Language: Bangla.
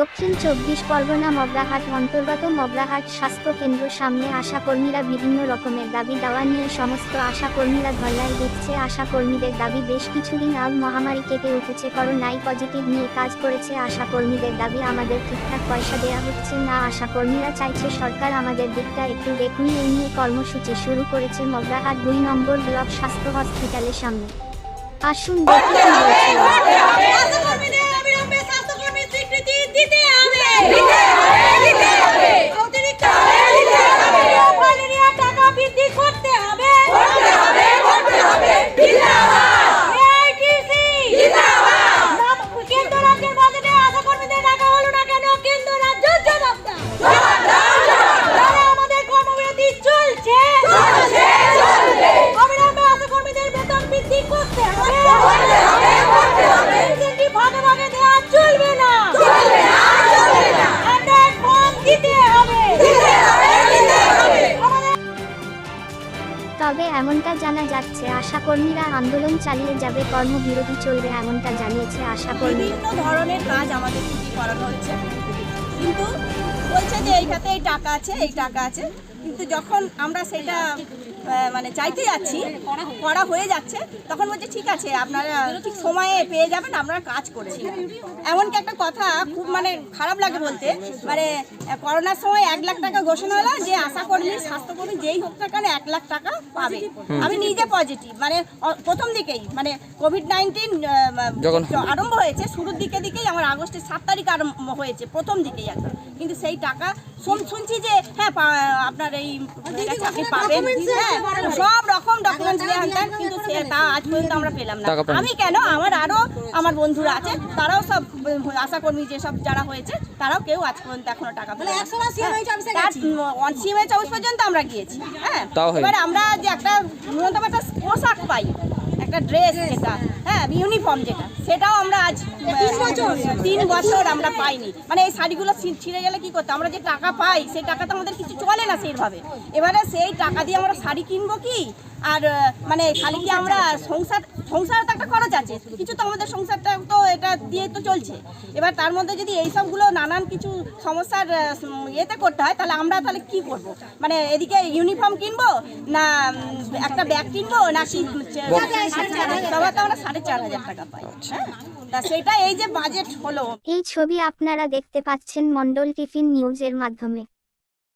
দক্ষিণ চব্বিশ পরগনা মগরাহাট অন্তর্গত মগরাহাট স্বাস্থ্য কেন্দ্র সামনে আশাকর্মীরা বিভিন্ন রকমের দাবি দাওয়া নিয়ে সমস্ত আশাকর্মীরা ধর্নায় দিচ্ছে। আশাকর্মীদের দাবি, বেশ কিছুদিন আগ মহামারী কেটে উঠেছে, করোনাই পজিটিভ নিয়ে কাজ করেছে। আশাকর্মীদের দাবি, আমাদের ঠিকঠাক পয়সা দেওয়া হচ্ছে না। আশাকর্মীরা চাইছে সরকার আমাদের দিকটা একটু দেখুন। এই নিয়ে কর্মসূচি শুরু করেছে মগরাহাট দুই নম্বর ব্লক স্বাস্থ্য হসপিটালের সামনে। আসুন দেখি Amen. এমনটা জানা যাচ্ছে, আশাকর্মীরা আন্দোলন চালিয়ে যাবে, কর্মবিরতি চলবে এমনটা জানিয়েছে আশাকর্মী। বিভিন্ন ধরনের কাজ আমাদের ছুটি করানো হচ্ছে। কিন্তু বলছে যে এইটাতে এই টাকা আছে, এই টাকা আছে। কিন্তু যখন আমরা সেটা মানে চাইতে যাচ্ছি করা হয়ে যাচ্ছে তখন বলছে ঠিক আছে আপনারা ঠিক সময়ে পেয়ে যাবেন আপনারা কাজ করে নেবেন। এমনকি একটা কথা খুব মানে খারাপ লাগে বলতে মানে করোনার সময় এক লাখ টাকা ঘোষণা হলো যে আশা আশাকর্মী স্বাস্থ্যকর্মী যেই হোক না কেন এক লাখ টাকা পাবে। আমি নিজে পজিটিভ মানে প্রথম দিকেই মানে কোভিড নাইন্টিন আরম্ভ হয়েছে শুরুর দিকে দিকেই আমার আগস্টের সাত তারিখ আরম্ভ হয়েছে প্রথম দিকেই একদম কিন্তু সেই টাকা শুনছি যে হ্যাঁ পা- আপনার এই চাকরি পাবেন। হ্যাঁ সব রকম ডকুমেন্টস কিন্তু সে তা আজ পর্যন্ত আমরা পেলাম না। আমি কেন? আমার আরও আমার বন্ধুরা আছে তারাও সব আশাকর্মী যেসব যারা হয়েছে তারাও কেউ আজ পর্যন্ত এখনও টাকা পেল সিএমএইচ অফিস পর্যন্ত আমরা গিয়েছি। হ্যাঁ। এবার আমরা যে একটা ন্যূনতম একটা পোশাক পাই একটা ড্রেস যেটা হ্যাঁ। ইউনিফর্ম যেটা সেটাও আমরা আজ তিন বছর। তিন বছর আমরা পাইনি। মানে এই শাড়িগুলো ছিঁড়ে গেলে কি করতে আমরা যে টাকা পাই সেই টাকা তো আমাদের কিছু চলে না সেইভাবে। এবারে সেই টাকা দিয়ে আমরা শাড়ি কিনবো কি? আর মানে খালি কি আমরা সংসার সংসার তো একটা খরচ আছে? কিছু তো আমাদের সংসারটা তো এটা দিয়ে তো চলছে। এবার তার মধ্যে যদি এই সবগুলো নানান কিছু সমস্যার ইয়েতে করতে হয় তাহলে আমরা তাহলে কি করব? মানে এদিকে ইউনিফর্ম কিনবো না একটা ব্যাগ কিনবো না কি সবার তো আমরা সাড়ে চার হাজার টাকা পাই হ্যাঁ? তা সেটা এই যে বাজেট হলো। এই ছবি আপনারা দেখতে পাচ্ছেন মন্ডল টিফিন নিউজের মাধ্যমে।